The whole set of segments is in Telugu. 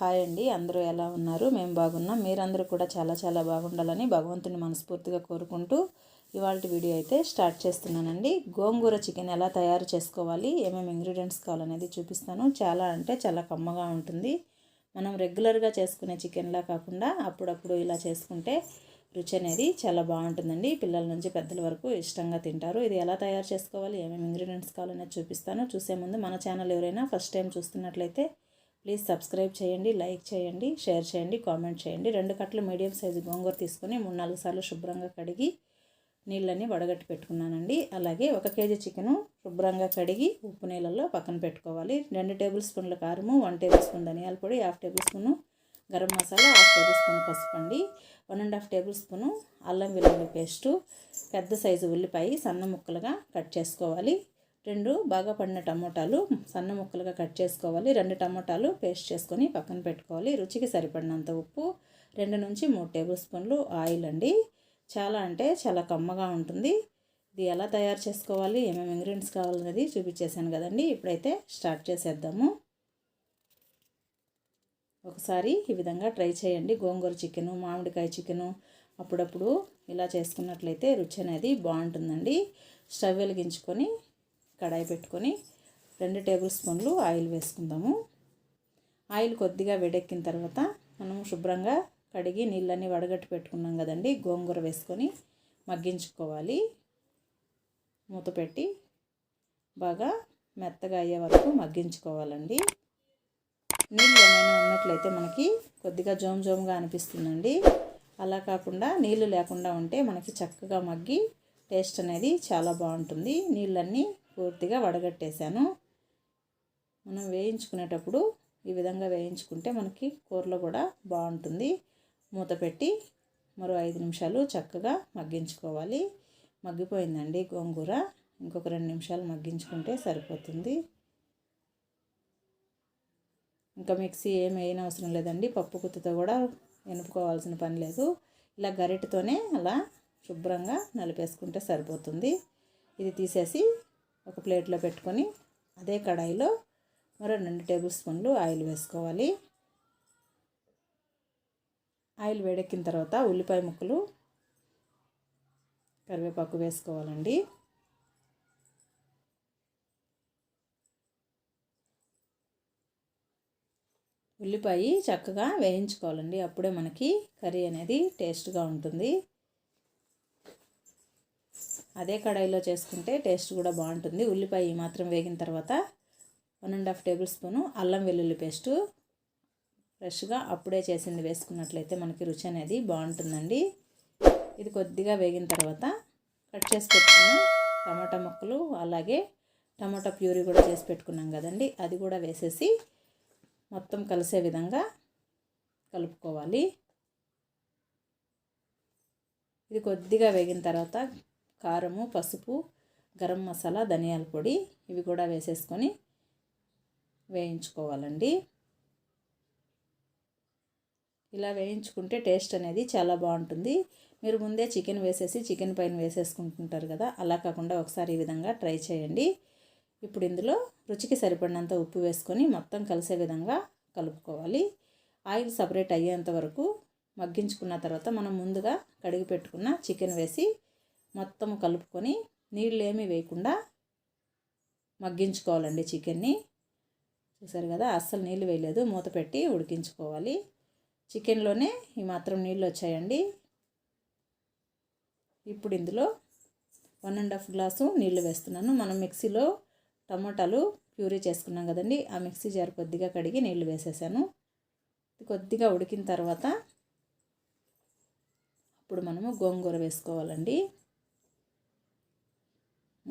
హాయ్ అండి అందరూ ఎలా ఉన్నారు? మేము బాగున్నాం. మీరందరూ కూడా చాలా చాలా బాగుండాలని భగవంతుని మనస్ఫూర్తిగా కోరుకుంటూ ఇవాళ వీడియో అయితే స్టార్ట్ చేస్తున్నానండి. గోంగూర చికెన్ ఎలా తయారు చేసుకోవాలి ఏమేమి ఇంగ్రీడియంట్స్ కావాలనేది చూపిస్తాను. చాలా అంటే చాలా కమ్మగా ఉంటుంది. మనం రెగ్యులర్గా చేసుకునే చికెన్లా కాకుండా అప్పుడప్పుడు ఇలా చేసుకుంటే రుచి అనేది చాలా బాగుంటుందండి. పిల్లల నుంచి పెద్దల వరకు ఇష్టంగా తింటారు. ఇది ఎలా తయారు చేసుకోవాలి ఏమేమి ఇంగ్రీడియంట్స్ కావాలనేది చూపిస్తాను. చూసే ముందు మన ఛానల్ ఎవరైనా ఫస్ట్ టైం చూస్తున్నట్లయితే ప్లీజ్ సబ్స్క్రైబ్ చేయండి లైక్ చేయండి షేర్ చేయండి కామెంట్ చేయండి. రెండు కట్టలు మీడియం సైజు గోంగూర తీసుకొని మూడు నాలుగు సార్లు శుభ్రంగా కడిగి నీళ్ళని వడగట్టి పెట్టుకున్నానండి. అలాగే ఒక కేజీ చికెను శుభ్రంగా కడిగి ఉప్పు నీళ్ళల్లో పక్కన పెట్టుకోవాలి. రెండు టేబుల్ స్పూన్ల కారము వన్ టేబుల్ స్పూన్ ధనియాల పొడి half table spoon garam masala half table spoon పసుపు అండి. One and half table spoon అల్లం వెల్లుల్లి పేస్టు పెద్ద సైజు ఉల్లిపాయ సన్న ముక్కలుగా కట్ చేసుకోవాలి. రెండు బాగా పడిన టమోటాలు సన్న ముక్కలుగా కట్ చేసుకోవాలి. రెండు టమోటాలు పేస్ట్ చేసుకొని పక్కన పెట్టుకోవాలి. రుచికి సరిపడినంత ఉప్పు రెండు నుంచి మూడు టేబుల్ స్పూన్లు ఆయిల్ అండి. చాలా అంటే చాలా కమ్మగా ఉంటుంది. ఇది ఎలా తయారు చేసుకోవాలి? ఏమేమి ఇంగ్రీడియంట్స్ కావాలనేది చూపించేశాను కదండి. ఇప్పుడైతే స్టార్ట్ చేసేద్దాము. ఒకసారి ఈ విధంగా ట్రై చేయండి. గోంగూర చికెను మామిడికాయ చికెను అప్పుడప్పుడు ఇలా చేసుకున్నట్లయితే రుచి అనేది బాగుంటుందండి. స్టవ్ వెలిగించుకొని కడాయి పెట్టుకొని రెండు టేబుల్ స్పూన్లు ఆయిల్ వేసుకుందాము. ఆయిల్ కొద్దిగా వేడెక్కిన తర్వాత మనం శుభ్రంగా కడిగి నీళ్ళన్నీ వడగట్టి పెట్టుకున్నాం కదండి గోంగూర వేసుకొని మగ్గించుకోవాలి. మూత పెట్టి బాగా మెత్తగా అయ్యే వరకు మగ్గించుకోవాలండి. నీళ్ళు ఏమైనా ఉన్నట్లయితే మనకి కొద్దిగా జోమ్ జోమ్గా అనిపిస్తుందండి. అలా కాకుండా నీళ్ళు లేకుండా ఉంటే మనకి చక్కగా మగ్గి టేస్ట్ అనేది చాలా బాగుంటుంది. నీళ్ళన్నీ పూర్తిగా వడగట్టేశాను. మనం వేయించుకునేటప్పుడు ఈ విధంగా వేయించుకుంటే మనకి కూరలో కూడా బాగుంటుంది. మూత పెట్టి మరో ఐదు నిమిషాలు చక్కగా మగ్గించుకోవాలి. మగ్గిపోయిందండి గోంగూర. ఇంకొక రెండు నిమిషాలు మగ్గించుకుంటే సరిపోతుంది. ఇంకా మిక్సీ ఏం వేయని అవసరం లేదండి. పప్పు కుత్తుతో కూడా ఎనుపుకోవాల్సిన పని లేదు. ఇలా గరిటతోనే అలా శుభ్రంగా నలిపేసుకుంటే సరిపోతుంది. ఇది తీసేసి ఒక ప్లేట్లో పెట్టుకొని అదే కడాయిలో మరో రెండు టేబుల్ స్పూన్లు ఆయిల్ వేసుకోవాలి. ఆయిల్ వేడెక్కిన తర్వాత ఉల్లిపాయ ముక్కలు కరివేపాకు వేసుకోవాలండి. ఉల్లిపాయ చక్కగా వేయించుకోవాలండి. అప్పుడే మనకి కర్రీ అనేది టేస్ట్గా ఉంటుంది. అదే కడాయిలో చేసుకుంటే టేస్ట్ కూడా బాగుంటుంది. ఉల్లిపాయ మాత్రం వేగిన తర్వాత one and half table spoon అల్లం వెల్లుల్లి పేస్టు ఫ్రెష్గా అప్పుడే చేసింది వేసుకున్నట్లయితే మనకి రుచి అనేది బాగుంటుందండి. ఇది కొద్దిగా వేగిన తర్వాత కట్ చేసి పెట్టుకున్న టమాటా ముక్కలు అలాగే టమాటా ప్యూరీ కూడా చేసి పెట్టుకున్నాం కదండి. అది కూడా వేసేసి మొత్తం కలిసే విధంగా కలుపుకోవాలి. ఇది కొద్దిగా వేగిన తర్వాత కారము పసుపు గరం మసాలా ధనియాల పొడి ఇవి కూడా వేసేసుకొని వేయించుకోవాలండి. ఇలా వేయించుకుంటే టేస్ట్ అనేది చాలా బాగుంటుంది. మీరు ముందే చికెన్ వేసేసి చికెన్ పైన వేసేసుకుంటుంటారు కదా అలా కాకుండా ఒకసారి ఈ విధంగా ట్రై చేయండి. ఇప్పుడు ఇందులో రుచికి సరిపడినంత ఉప్పు వేసుకొని మొత్తం కలిసే విధంగా కలుపుకోవాలి. ఆయిల్ సపరేట్ అయ్యేంత వరకు మగ్గించుకున్న తర్వాత మనం ముందుగా కడిగి పెట్టుకున్న చికెన్ వేసి మొత్తం కలుపుకొని నీళ్ళు ఏమీ వేయకుండా మగ్గించుకోవాలండి చికెన్ని. చూసారు కదా అస్సలు నీళ్ళు వేయలేదు. మూత పెట్టి ఉడికించుకోవాలి. చికెన్లోనే ఈ మాత్రం నీళ్ళు వచ్చాయండి. ఇప్పుడు ఇందులో వన్ అండ్ హాఫ్ గ్లాసు నీళ్ళు వేస్తున్నాను. మనం మిక్సీలో టమాటాలు ప్యూరీ చేసుకున్నాం కదండి ఆ మిక్సీ జార్ కొద్దిగా కడిగి నీళ్ళు వేసేసాను. కొద్దిగా ఉడికిన తర్వాత అప్పుడు మనము గోంగూర వేసుకోవాలండి.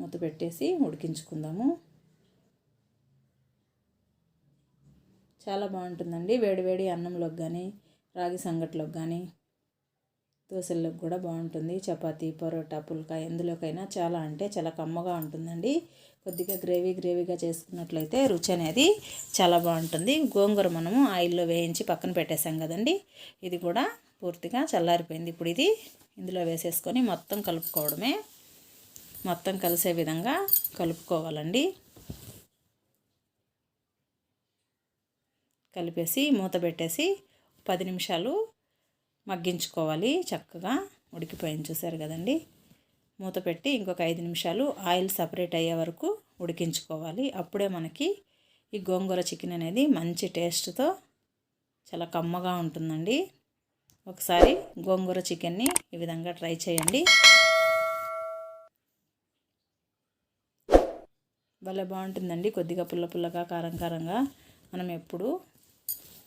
మూత పెట్టేసి ఉడికించుకుందాము. చాలా బాగుంటుందండి. వేడివేడి అన్నంలోకి కానీ రాగి సంగట్లోకి కానీ దోశల్లోకి కూడా బాగుంటుంది. చపాతీ పరోటా పుల్కా ఎందులోకైనా చాలా అంటే చాలా కమ్మగా ఉంటుందండి. కొద్దిగా గ్రేవీ గ్రేవీగా చేసుకున్నట్లయితే రుచి అనేది చాలా బాగుంటుంది. గోంగూర మనము ఆయిల్లో వేయించి పక్కన పెట్టేసాం కదండి. ఇది కూడా పూర్తిగా చల్లారిపోయింది. ఇప్పుడు ఇది ఇందులో వేసేసుకొని మొత్తం కలుపుకోవడమే. మొత్తం కలిసే విధంగా కలుపుకోవాలండి. కలిపేసి మూత పెట్టేసి పది నిమిషాలు మగ్గించుకోవాలి. చక్కగా ఉడికిపోయింది చూసారు కదండి. మూత పెట్టి ఇంకొక ఐదు నిమిషాలు ఆయిల్ సపరేట్ అయ్యే వరకు ఉడికించుకోవాలి. అప్పుడే మనకి ఈ గోంగూర చికెన్ అనేది మంచి టేస్ట్తో చాలా కమ్మగా ఉంటుందండి. ఒకసారి గోంగూర చికెన్ని ఈ విధంగా ట్రై చేయండి. భలే బాగుంటుందండి. కొద్దిగా పుల్ల పుల్లగా కారం కారంగా మనం ఎప్పుడు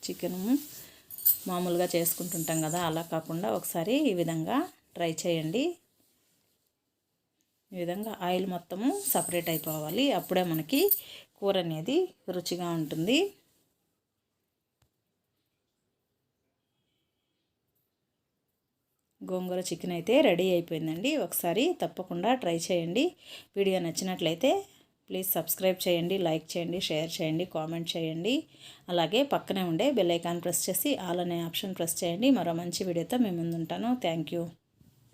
చికెన్ మామూలుగా చేసుకుంటుంటాం కదా. అలా కాకుండా ఒకసారి ఈ విధంగా ట్రై చేయండి. ఈ విధంగా ఆయిల్ మొత్తము సపరేట్ అయిపోవాలి. అప్పుడే మనకి కూర అనేది రుచిగా ఉంటుంది. గోంగూర చికెన్ అయితే రెడీ అయిపోయిందండి. ఒకసారి తప్పకుండా ట్రై చేయండి. వీడియో నచ్చినట్లయితే ప్లీజ్ సబ్స్క్రైబ్ చేయండి లైక్ చేయండి షేర్ చేయండి కామెంట్ చేయండి. అలాగే పక్కనే ఉండే బెల్ ఐకాన్ ప్రెస్ చేసి ఆల్ అనే ఆప్షన్ ప్రెస్ చేయండి. మరో మంచి వీడియోతో మేము ముందుంటాను. Thank you.